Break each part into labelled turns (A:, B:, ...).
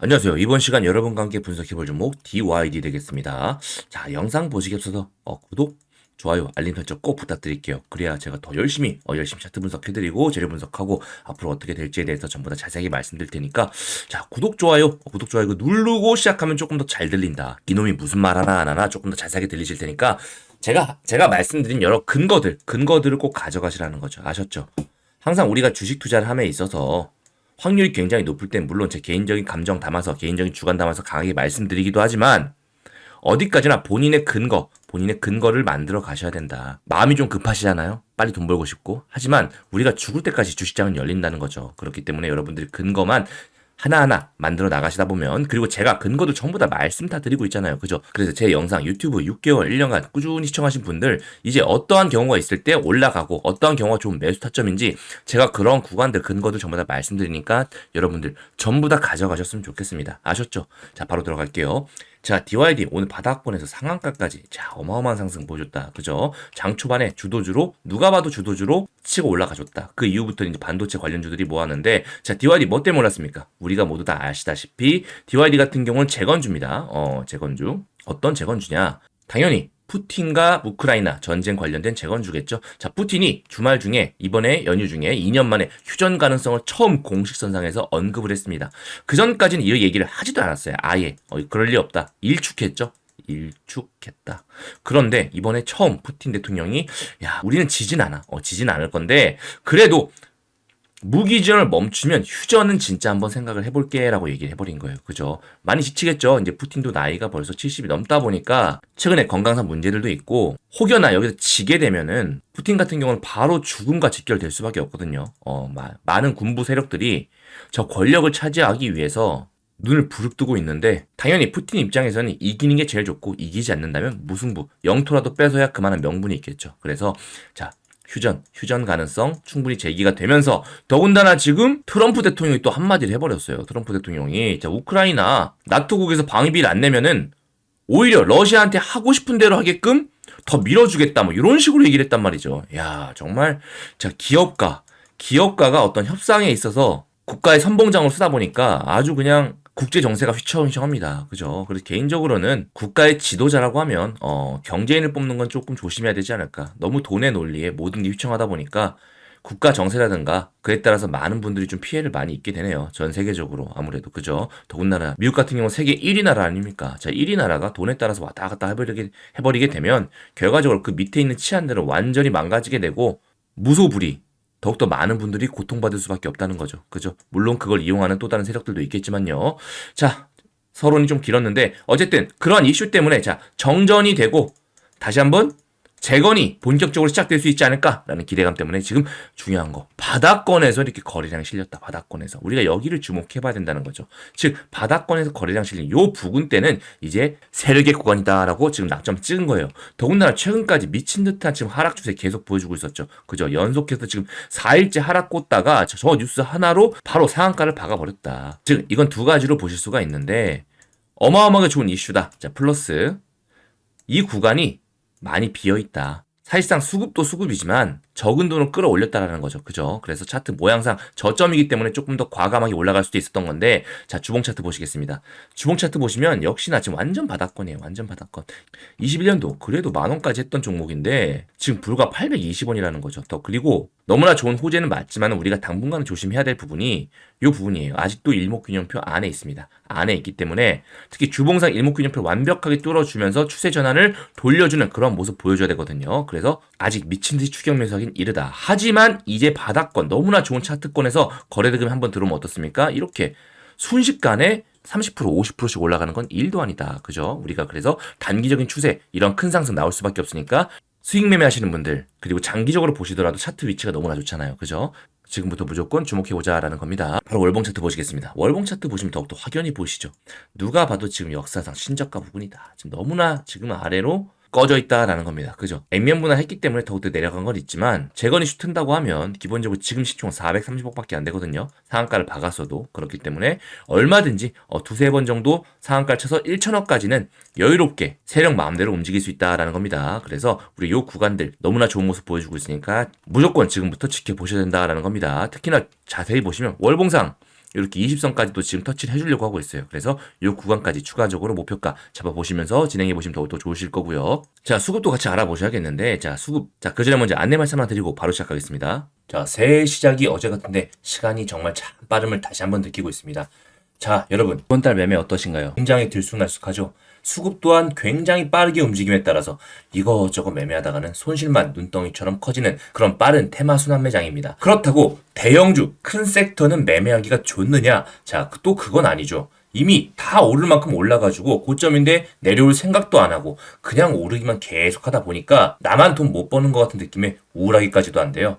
A: 안녕하세요. 이번 시간 여러분과 함께 분석해볼 종목 DYD 되겠습니다. 자, 영상 보시기 앞서서 어, 구독, 좋아요, 알림 설정 꼭 부탁드릴게요. 그래야 제가 더 열심히 어, 열심히 차트 분석해드리고 재료 분석하고 앞으로 어떻게 될지에 대해서 전부 다 자세하게 말씀드릴 테니까 자, 구독, 좋아요, 어, 구독, 좋아요 누르고 시작하면 조금 더 잘 들린다. 이놈이 무슨 말 하나 안 하나 조금 더 자세하게 들리실 테니까 제가 제가 말씀드린 여러 근거들, 근거들을 꼭 가져가시라는 거죠. 아셨죠? 항상 우리가 주식 투자를 함에 있어서 확률이 굉장히 높을 땐 물론 제 개인적인 감정 담아서 개인적인 주관 담아서 강하게 말씀드리기도 하지만 어디까지나 본인의 근거, 본인의 근거를 만들어 가셔야 된다. 마음이 좀 급하시잖아요. 빨리 돈 벌고 싶고. 하지만 우리가 죽을 때까지 주식장은 열린다는 거죠. 그렇기 때문에 여러분들이 근거만 하나하나 만들어 나가시다 보면 그리고 제가 근거도 전부 다 말씀 다 드리고 있잖아요. 그죠? 그래서 제 영상 유튜브 6개월, 1년간 꾸준히 시청하신 분들 이제 어떠한 경우가 있을 때 올라가고 어떠한 경우가 좋은 매수 타점인지 제가 그런 구간들 근거도 전부 다 말씀드리니까 여러분들 전부 다 가져가셨으면 좋겠습니다. 아셨죠? 자, 바로 들어갈게요. 자, DYD 오늘 바닥권에서 상한가까지 자, 어마어마한 상승 보여줬다. 그죠? 장 초반에 주도주로 누가 봐도 주도주로 치고 올라가줬다. 그 이후부터 이제 반도체 관련주들이 모았는데 자, DYD 뭐 때문에 올랐습니까? 우리가 모두 다 아시다시피 DYD 같은 경우는 재건주입니다. 어, 재건주. 어떤 재건주냐? 당연히 푸틴과 우크라이나 전쟁 관련된 재건주겠죠. 자, 푸틴이 주말 중에 이번에 연휴 중에 2년 만에 휴전 가능성을 처음 공식 선상에서 언급을 했습니다. 그 전까지는 이 얘기를 하지도 않았어요. 아예 어, 그럴 리 없다. 일축했죠. 일축했다. 그런데 이번에 처음 푸틴 대통령이 야 우리는 지진 않아. 어, 지진 않을 건데 그래도 무기 지원을 멈추면 휴전은 진짜 한번 생각을 해볼게라고 얘기를 해버린 거예요. 그죠? 많이 지치겠죠. 이제 푸틴도 나이가 벌써 70이 넘다 보니까 최근에 건강상 문제들도 있고 혹여나 여기서 지게 되면은 푸틴 같은 경우는 바로 죽음과 직결될 수밖에 없거든요. 어, 마, 많은 군부 세력들이 저 권력을 차지하기 위해서 눈을 부릅뜨고 있는데 당연히 푸틴 입장에서는 이기는 게 제일 좋고 이기지 않는다면 무승부 영토라도 뺏어야 그만한 명분이 있겠죠. 그래서 자 휴전, 휴전 가능성 충분히 제기가 되면서 더군다나 지금 트럼프 대통령이 또 한마디를 해버렸어요. 트럼프 대통령이 자 우크라이나 나토국에서 방위비를 안 내면은 오히려 러시아한테 하고 싶은 대로 하게끔 더 밀어주겠다 뭐 이런 식으로 얘기를 했단 말이죠. 야 정말 자 기업가 기업가가 어떤 협상에 있어서 국가의 선봉장을 쓰다 보니까 아주 그냥 국제 정세가 휘청휘청합니다. 그죠? 그래서 개인적으로는 국가의 지도자라고 하면 어, 경제인을 뽑는 건 조금 조심해야 되지 않을까. 너무 돈의 논리에 모든 게 휘청하다 보니까 국가 정세라든가 그에 따라서 많은 분들이 좀 피해를 많이 입게 되네요. 전 세계적으로 아무래도 그죠. 더군다나 미국 같은 경우 세계 1위 나라 아닙니까? 자 1위 나라가 돈에 따라서 왔다 갔다 해버리게 해버리게 되면 결과적으로 그 밑에 있는 치안들은 완전히 망가지게 되고 무소불위 더욱더 많은 분들이 고통받을 수밖에 없다는 거죠. 그죠? 물론 그걸 이용하는 또 다른 세력들도 있겠지만요. 자, 서론이 좀 길었는데 어쨌든 그러한 이슈 때문에 자, 정전이 되고 다시 한번 재건이 본격적으로 시작될 수 있지 않을까라는 기대감 때문에 지금 중요한 거. 바닥권에서 이렇게 거래량이 실렸다. 바닥권에서. 우리가 여기를 주목해봐야 된다는 거죠. 즉 바닥권에서 거래량 실린 요 부근 때는 이제 세력의 구간이다라고 지금 낙점 찍은 거예요. 더군다나 최근까지 미친 듯한 지금 하락 추세 계속 보여주고 있었죠. 그죠? 연속해서 지금 4일째 하락 꽂다가 저, 저 뉴스 하나로 바로 상한가를 박아버렸다. 즉 이건 두 가지로 보실 수가 있는데 어마어마하게 좋은 이슈다. 자 플러스 이 구간이 많이 비어 있다. 사실상 수급도 수급이지만 적은 돈을 끌어올렸다라는 거죠. 그죠? 그래서 차트 모양상 저점이기 때문에 조금 더 과감하게 올라갈 수도 있었던 건데 자, 주봉 차트 보시겠습니다. 주봉 차트 보시면 역시나 지금 완전 바닥권이에요. 완전 바닥권. 21년도 그래도 만 원까지 했던 종목인데 지금 불과 820원이라는 거죠. 더 그리고 너무나 좋은 호재는 맞지만 우리가 당분간 조심해야 될 부분이 이 부분이에요. 아직도 일목균형표 안에 있습니다. 안에 있기 때문에 특히 주봉상 일목균형표 완벽하게 뚫어주면서 추세 전환을 돌려주는 그런 모습 보여줘야 되거든요. 그래서 아직 미친 듯이 추격 매수하긴 이르다. 하지만 이제 바닥권 너무나 좋은 차트권에서 거래대금 한번 들어오면 어떻습니까? 이렇게 순식간에 30% 50%씩 올라가는 건 일도 아니다. 그죠? 우리가 그래서 단기적인 추세 이런 큰 상승 나올 수밖에 없으니까 수익 매매 하시는 분들 그리고 장기적으로 보시더라도 차트 위치가 너무나 좋잖아요. 그죠? 지금부터 무조건 주목해 보자라는 겁니다. 바로 월봉 차트 보시겠습니다. 월봉 차트 보시면 더욱더 확연히 보이시죠. 누가 봐도 지금 역사상 신저가 부분이다. 지금 너무나 지금 아래로 꺼져 있다라는 겁니다. 그죠? 액면 분할했기 때문에 더욱더 내려간 건 있지만 재건이 슈튼다고 하면 기본적으로 지금 시총 430억밖에 안 되거든요. 상한가를 박았어도 그렇기 때문에 얼마든지 어, 두세 번 정도 상한가를 쳐서 1천억까지는 여유롭게 세력 마음대로 움직일 수 있다라는 겁니다. 그래서 우리 요 구간들 너무나 좋은 모습 보여주고 있으니까 무조건 지금부터 지켜보셔야 된다라는 겁니다. 특히나 자세히 보시면 월봉상 이렇게 20선까지도 지금 터치를 해주려고 하고 있어요. 그래서 이 구간까지 추가적으로 목표가 잡아보시면서 진행해 보시면 더욱더 좋으실 거고요. 자, 수급도 같이 알아보셔야겠는데, 자, 수급. 자, 그 전에 먼저 안내 말씀 하나 드리고 바로 시작하겠습니다. 자, 새해 시작이 어제 같은데 시간이 정말 참 빠름을 다시 한번 느끼고 있습니다. 자, 여러분, 이번 달 매매 어떠신가요? 굉장히 들쑥날쑥하죠? 수급 또한 굉장히 빠르게 움직임에 따라서 이거저거 매매하다가는 손실만 눈덩이처럼 커지는 그런 빠른 테마 순환 매장입니다. 그렇다고 대형주, 큰 섹터는 매매하기가 좋느냐? 자, 또 그건 아니죠. 이미 다 오를 만큼 올라가지고 고점인데 내려올 생각도 안 하고 그냥 오르기만 계속 하다 보니까 나만 돈 못 버는 것 같은 느낌에 우울하기까지도 한데요.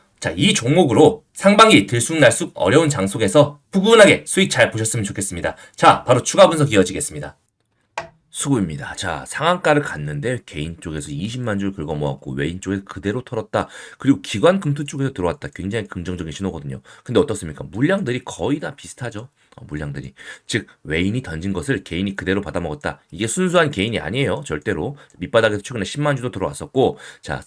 A: 자, 이 종목으로 상반기 들쑥날쑥 어려운 장 속에서 푸근하게 수익 잘 보셨으면 좋겠습니다. 자, 바로 추가 분석 이어지겠습니다. 수고입니다. 자, 상한가를 갔는데 개인 쪽에서 20만 줄 긁어 모았고 외인 쪽에 그대로 털었다. 그리고 기관 금투 쪽에서 들어왔다. 굉장히 긍정적인 신호거든요. 근데 어떻습니까? 물량들이 거의 다 비슷하죠. 어, 물량들이. 즉, 외인이 던진 것을 개인이 그대로 받아먹었다. 이게 순수한 개인이 아니에요. 절대로. 밑바닥에서 최근에 10만 주도 들어왔었고, 자,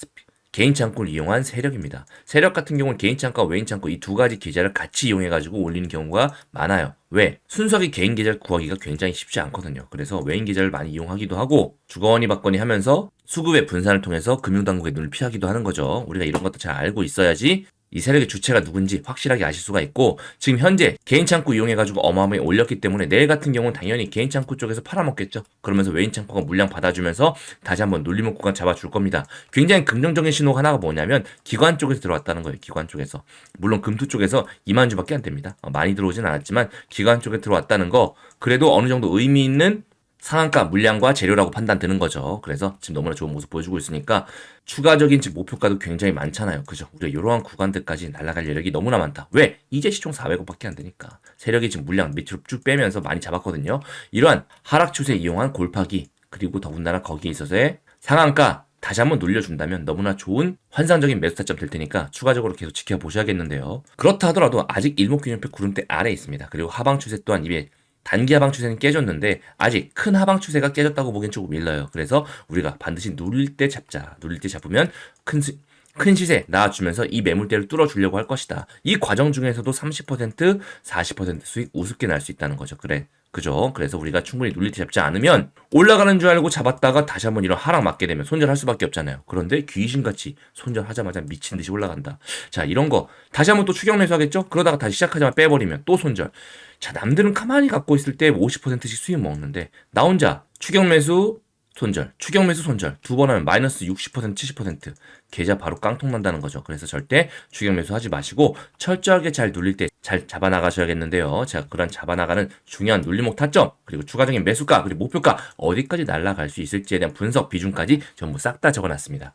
A: 개인 창고를 이용한 세력입니다. 세력 같은 경우는 개인 창고와 외인 창고 이두 가지 계좌를 같이 이용해 가지고 올리는 경우가 많아요. 왜? 순수하게 개인 계좌를 구하기가 굉장히 쉽지 않거든요. 그래서 외인 계좌를 많이 이용하기도 하고 주거니 받거니 하면서 수급의 분산을 통해서 금융당국의 눈을 피하기도 하는 거죠. 우리가 이런 것도 잘 알고 있어야지 이 세력의 주체가 누군지 확실하게 아실 수가 있고 지금 현재 개인 창구 이용해가지고 어마어마하게 올렸기 때문에 내일 같은 경우는 당연히 개인 창구 쪽에서 팔아먹겠죠. 그러면서 외인 창구가 물량 받아주면서 다시 한번 눌림목 구간 잡아줄 겁니다. 굉장히 긍정적인 신호가 하나가 뭐냐면 기관 쪽에서 들어왔다는 거예요. 기관 쪽에서. 물론 금투 쪽에서 2만 주밖에 안 됩니다. 어, 많이 들어오진 않았지만 기관 쪽에 들어왔다는 거 그래도 어느 정도 의미 있는 상한가 물량과 재료라고 판단되는 거죠. 그래서 지금 너무나 좋은 모습 보여주고 있으니까 추가적인 지금 목표가도 굉장히 많잖아요. 그죠? 우리가 이러한 구간들까지 날아갈 여력이 너무나 많다. 왜? 이제 시총 400억밖에 안 되니까. 세력이 지금 물량 밑으로 쭉 빼면서 많이 잡았거든요. 이러한 하락 추세 이용한 골파기 그리고 더군다나 거기에 있어서의 상한가 다시 한번 눌려준다면 너무나 좋은 환상적인 매수 타점 될 테니까 추가적으로 계속 지켜보셔야겠는데요. 그렇다 하더라도 아직 일목균형표 구름대 아래에 있습니다. 그리고 하방 추세 또한 입에 단기 하방 추세는 깨졌는데 아직 큰 하방 추세가 깨졌다고 보기엔 조금 밀려요. 그래서 우리가 반드시 누릴 때 잡자. 누릴 때 잡으면 큰, 수, 큰 시세 나와주면서 이 매물대를 뚫어주려고 할 것이다. 이 과정 중에서도 30% 40% 수익 우습게 날 수 있다는 거죠. 그래. 그죠? 그래서 우리가 충분히 때 잡지 않으면 올라가는 줄 알고 잡았다가 다시 한번 이런 하락 맞게 되면 손절할 수밖에 없잖아요. 그런데 귀신같이 손절하자마자 미친 듯이 올라간다. 자, 이런 거 다시 한번 또 추격 매수하겠죠? 그러다가 다시 시작하자마자 빼버리면 또 손절. 자, 남들은 가만히 갖고 있을 때 50%씩 수익 먹는데 나 혼자 추격 매수 손절, 추격 매수 손절 두 번 하면 마이너스 60% 70% 계좌 바로 깡통 난다는 거죠. 그래서 절대 추격 매수 하지 마시고 철저하게 잘 눌릴 때 잘 잡아 나가셔야겠는데요. 제가 그런 잡아 나가는 중요한 눌림목 타점 그리고 추가적인 매수가 그리고 목표가 어디까지 날아갈 수 있을지에 대한 분석 비중까지 전부 싹 다 적어놨습니다.